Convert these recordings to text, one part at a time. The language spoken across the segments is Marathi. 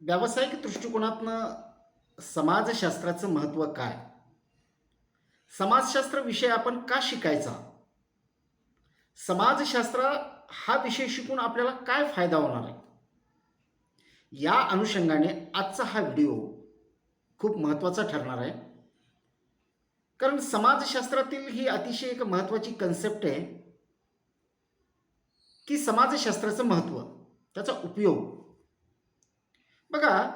व्यावसायिक दृष्टिकोनातनं समाजशास्त्राचं महत्त्व काय? समाजशास्त्र विषय आपण का शिकायचा? समाजशास्त्र हा विषय शिकून आपल्याला काय फायदा होणार आहे? या अनुषंगाने आजचा हा व्हिडिओ खूप महत्त्वाचा ठरणार आहे. कारण समाजशास्त्रातील ही अतिशय एक महत्त्वाची कन्सेप्ट आहे की समाजशास्त्राचं महत्त्व त्याचा उपयोग बघा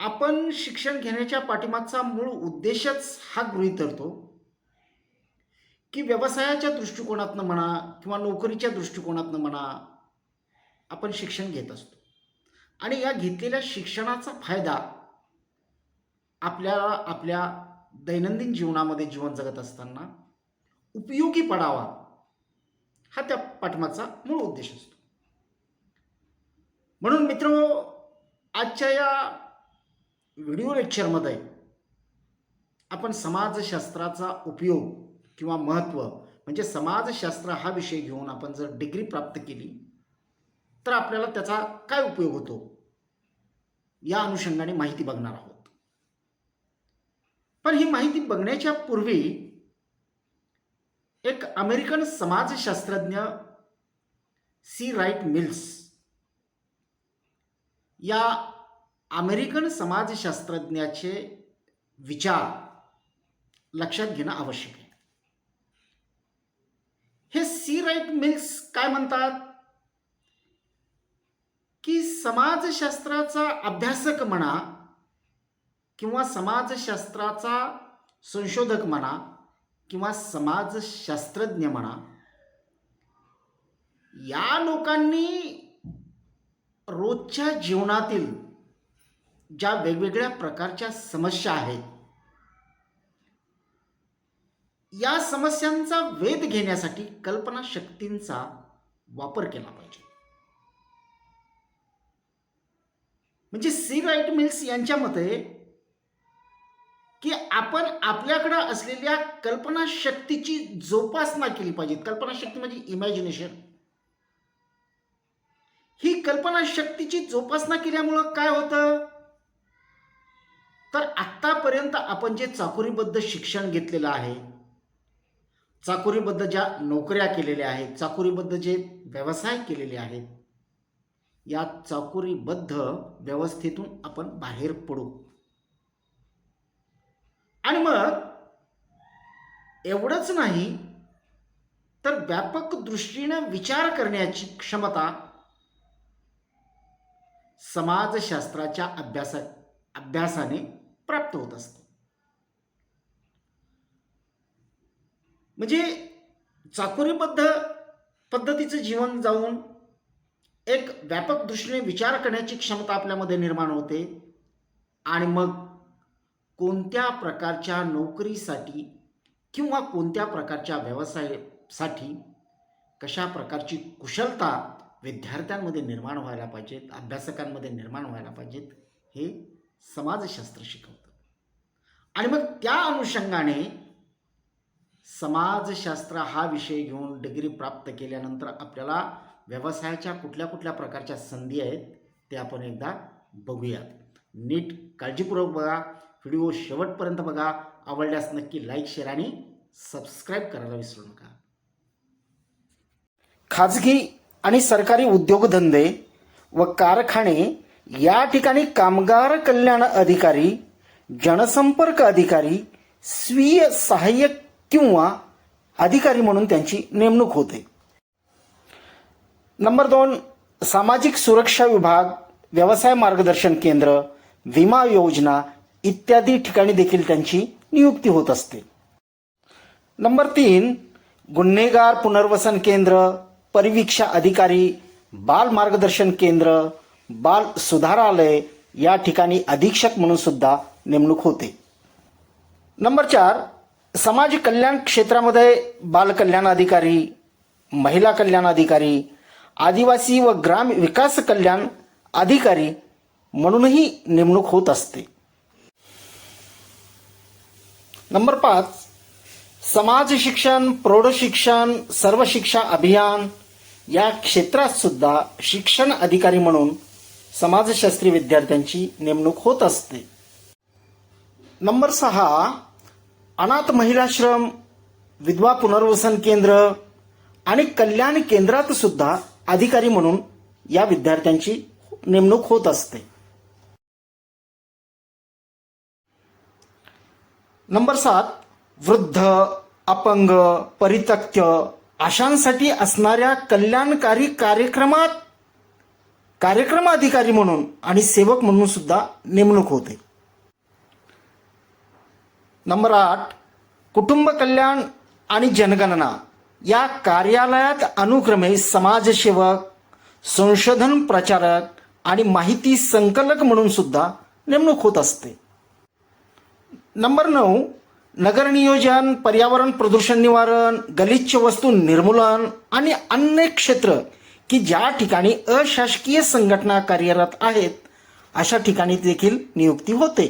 आपण शिक्षण घेण्याच्या पाठीमागचा मूळ उद्देशच हा गृहीत धरतो की व्यवसायाच्या दृष्टिकोनातनं म्हणा किंवा नोकरीच्या दृष्टिकोनातनं म्हणा आपण शिक्षण घेत असतो. आणि या घेतलेल्या शिक्षणाचा फायदा आपल्याला आपल्या दैनंदिन जीवनामध्ये जीवन जगत असताना उपयोगी पडावा हा त्या पाठमागचा मूळ उद्देश असतो. म्हणून मित्र आजच्या या व्हिडिओ लेक्चरमध्ये आपण समाजशास्त्राचा उपयोग किंवा महत्त्व म्हणजे समाजशास्त्र हा विषय घेऊन आपण जर डिग्री प्राप्त केली तर आपल्याला त्याचा काय उपयोग होतो? या अनुषंगाने माहिती बघणार आहोत. पण ही माहिती बघण्याच्या पूर्वी एक अमेरिकन समाजशास्त्रज्ञ सी राईट मिल्स या अमेरिकन समाजशास्त्रज्ञाचे विचार लक्षात घेणं आवश्यक आहे. हे सी राईट मिल्स काय म्हणतात? की समाजशास्त्राचा अभ्यासक म्हणा किंवा समाजशास्त्राचा संशोधक म्हणा किंवा समाजशास्त्रज्ञ म्हणा या लोकांनी रोजच्या जीवनातील ज्या वेगवेगळ्या प्रकारच्या समस्या आहेत या समस्यांचा वेध घेण्यासाठी कल्पनाशक्तींचा वापर केला पाहिजे. म्हणजे सी राईट मिल्स यांच्या मते की आपण आपल्याकडं असलेल्या कल्पनाशक्तीची जोपासना केली पाहिजे कल्पनाशक्ती म्हणजे इमॅजिनेशन. ही कल्पनाशक्तीची जोपासना केल्यामुळं काय होतं? तर आत्तापर्यंत आपण जे चाकोरीबद्ध शिक्षण घेतलेलं आहे चाकोरीबद्ध ज्या नोकऱ्या केलेल्या आहेत चाकोरीबद्ध जे व्यवसाय केलेले आहेत या चाकोरीबद्ध व्यवस्थेतून आपण बाहेर पडू. आणि मग एवढंच नाही तर व्यापक दृष्टीनं विचार करण्याची क्षमता समाजशास्त्राच्या अभ्यासा अभ्यासाने प्राप्त होत असते. म्हणजे चाकोरीबद्ध पद्धतीचं जीवन जाऊन एक व्यापक दृष्टीने विचार करण्याची क्षमता आपल्यामध्ये निर्माण होते आणि मग कोणत्या प्रकारच्या नोकरीसाठी किंवा कोणत्या प्रकारच्या व्यवसायासाठी कशा प्रकारची कुशलता विद्यार्थ्यांमध्ये निर्माण व्हायला पाहिजेत अभ्यासकांमध्ये निर्माण व्हायला पाहिजेत हे समाजशास्त्र शिकवतं. आणि मग त्या अनुषंगाने समाजशास्त्र हा विषय घेऊन डिग्री प्राप्त केल्यानंतर आपल्याला व्यवसायाच्या कुठल्या कुठल्या प्रकारच्या संधी आहेत ते आपण एकदा बघूयात. नीट काळजीपूर्वक बघा व्हिडिओ शेवटपर्यंत बघा आवडल्यास नक्की लाईक शेअर आणि सबस्क्राईब करायला विसरू नका. खाजगी आणि सरकारी उद्योगधंदे व कारखाने या ठिकाणी कामगार कल्याण अधिकारी जनसंपर्क अधिकारी स्वीय सहाय्यक किंवा अधिकारी म्हणून त्यांची नेमणूक होते. नंबर दोन सामाजिक सुरक्षा विभाग व्यवसाय मार्गदर्शन केंद्र विमा योजना इत्यादी ठिकाणी देखील त्यांची नियुक्ती होत असते. नंबर तीन गुन्हेगार पुनर्वसन केंद्र परिवीक्षा अधिकारी बाल मार्गदर्शन केंद्र बाल सुधारालय या ठिकाणी अधीक्षक म्हणून सुद्धा नेमणूक होते. नंबर चार समाज कल्याण क्षेत्रामध्ये बाल कल्याण अधिकारी महिला कल्याण अधिकारी आदिवासी व ग्राम विकास कल्याण अधिकारी म्हणूनही नेमणूक होत असते. नंबर पाच समाज शिक्षण प्रौढ शिक्षण सर्व शिक्षा अभियान या क्षेत्रात सुद्धा शिक्षण अधिकारी म्हणून समाजशास्त्री विद्यार्थ्यांची नेमणूक होत असते. नंबर सहा अनाथ महिलाश्रम विधवा पुनर्वसन केंद्र आणि कल्याण केंद्रात सुद्धा अधिकारी म्हणून या विद्यार्थ्यांची नेमणूक होत असते. नंबर सात वृद्ध अपंग परित्यक्त अशांसाठी असणाऱ्या कल्याणकारी कार्यक्रमात कार्यक्रम अधिकारी म्हणून आणि सेवक म्हणून सुद्धा नेमणूक होते. नंबर आठ कुटुंब कल्याण आणि जनगणना या कार्यालयात अनुक्रमे समाजसेवक संशोधन प्रचारक आणि माहिती संकलक म्हणून सुद्धा नेमणूक होत असते. नंबर नऊ नगर नियोजन पर्यावरण प्रदूषण निवारण गलिच्छ वस्तू निर्मूलन आणि अन्य क्षेत्र की ज्या ठिकाणी अशासकीय संघटना कार्यरत आहेत अशा ठिकाणी देखील नियुक्ती होते.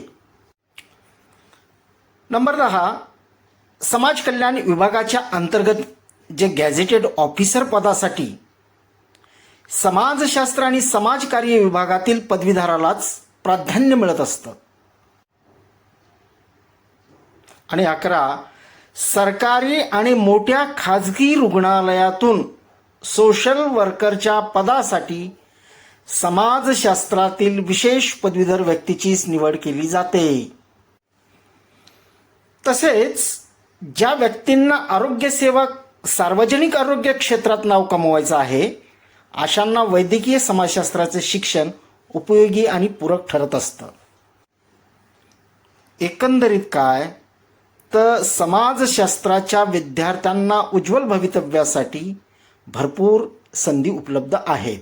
नंबर दहा समाज कल्याण विभागाच्या अंतर्गत जे गॅझेटेड ऑफिसर पदासाठी समाजशास्त्र आणि समाजकार्य विभागातील पदवीधरालाच प्राधान्य मिळत असतं. आणि अकरा सरकारी आणि मोठ्या खाजगी रुग्णालयातून सोशल वर्करच्या पदासाठी समाजशास्त्रातील विशेष पदवीधर व्यक्तीचीच निवड केली जाते. तसेच ज्या व्यक्तींना आरोग्यसेवक सार्वजनिक आरोग्य क्षेत्रात नाव कमवायचं आहे अशांना वैद्यकीय समाजशास्त्राचे शिक्षण उपयोगी आणि पूरक ठरत असतं. एकंदरीत काय? तर समाजशास्त्राच्या विद्यार्थ्यांना उज्ज्वल भवितव्यासाठी भरपूर संधी उपलब्ध आहेत.